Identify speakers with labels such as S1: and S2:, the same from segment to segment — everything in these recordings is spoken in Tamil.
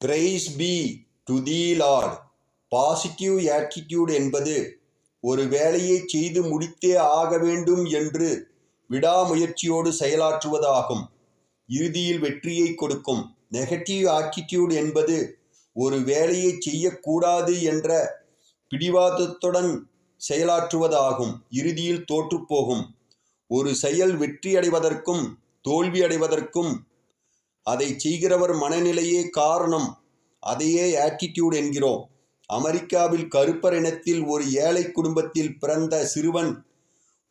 S1: Praise be to the lord positive attitude என்பது ஒரு வேலையை செய்து முடித்தே ஆக வேண்டும் என்று விடாமுயற்சியோடு செயலாற்றுவதாகும். இறுதியில் வெற்றியை கொடுக்கும். நெகட்டிவ் ஆட்டிடியூட் என்பது ஒரு வேலையை செய்யக்கூடாது என்ற பிடிவாதத்துடன் செயலாற்றுவதாகும். இறுதியில் தோற்றுப்போகும். ஒரு செயல் வெற்றி அடைவதற்கும் தோல்வி அடைவதற்கும் அதை செய்கிறவர் மனநிலையே காரணம். அதையே ஆட்டிடியூட் என்கிறோம். அமெரிக்காவில் கருப்பர் இனத்தில் ஒரு ஏழை குடும்பத்தில் பிறந்த சிறுவன்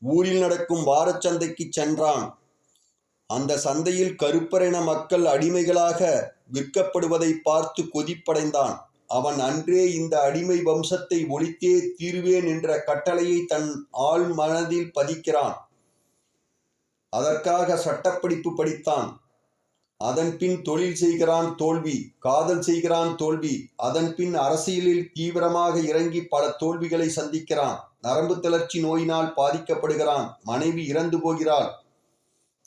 S1: ஊரில் நடக்கும் வாரச்சந்தைக்கு சென்றான். அந்த சந்தையில் கருப்பரின மக்கள் அடிமைகளாக விற்கப்படுவதை பார்த்து கொதிப்படைந்தான். அவன் அன்றே இந்த அடிமை வம்சத்தை ஒழித்தே தீர்வேன் என்ற கட்டளையை தன் ஆள் மனதில் பதிக்கிறான். அதற்காக சட்டப்படிப்பு படித்தான். அதன் பின் தொழில் செய்கிறான் தோல்வி காதல் செய்கிறான் தோல்வி. அதன் பின் அரசியலில் தீவிரமாக இறங்கி பல தோல்விகளை சந்திக்கிறான். நரம்பு தளர்ச்சி நோயினால் பாதிக்கப்படுகிறான். மனைவி இறந்து போகிறாள்.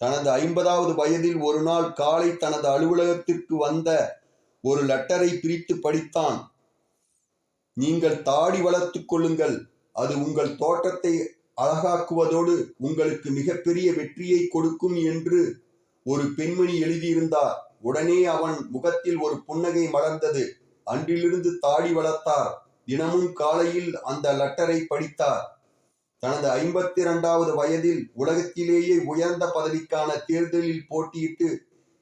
S1: தனது ஐம்பதாவது வயதில் ஒரு நாள் காலை தனது அலுவலகத்திற்கு வந்த ஒரு லெட்டரை பிரித்து படித்தான். நீங்கள் தாடி வளர்த்து கொள்ளுங்கள். அது உங்கள் தோட்டத்தை அழகாக்குவதோடு உங்களுக்கு மிகப்பெரிய வெற்றியை கொடுக்கும் என்று ஒரு பெண்மணி எழுதியிருந்தார். உடனே அவன் முகத்தில் ஒரு புன்னகை மலர்ந்தது. அன்றிலிருந்து தாடி வளர்த்தார். தினமும் காலையில் அந்த லெட்டரை படித்தார். தனது ஐம்பத்தி இரண்டாவது வயதில் உலகத்திலேயே உயர்ந்த பதவிக்கான தேர்தலில் போட்டியிட்டு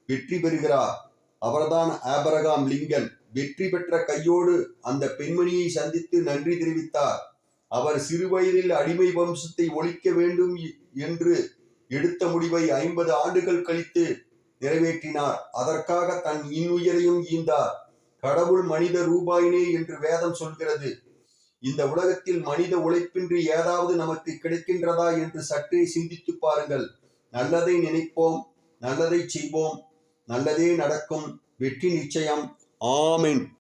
S1: வெற்றி பெறுகிறார். அவர்தான் ஆபரகாம் லிங்கன். வெற்றி பெற்ற கையோடு அந்த பெண்மணியை சந்தித்து நன்றி தெரிவித்தார். அவர் சிறுவயதில் அடிமை வம்சத்தை ஒழிக்க வேண்டும் என்று எடுத்த முடிவை ஐம்பது ஆண்டுகள் கழித்து நிறைவேற்றினார். அதற்காக தன் இன்னுயிரையும் ஈந்தார். கடவுள் மனித ரூபாயினே என்று வேதம் சொல்கிறது. இந்த உலகத்தில் மனித உழைப்பின்றி ஏதாவது நமக்கு கிடைக்கின்றதா என்று சற்றே சிந்தித்து பாருங்கள். நல்லதை நினைப்போம் நல்லதை செய்வோம். நல்லதே நடக்கும். வெற்றி நிச்சயம். ஆமென்.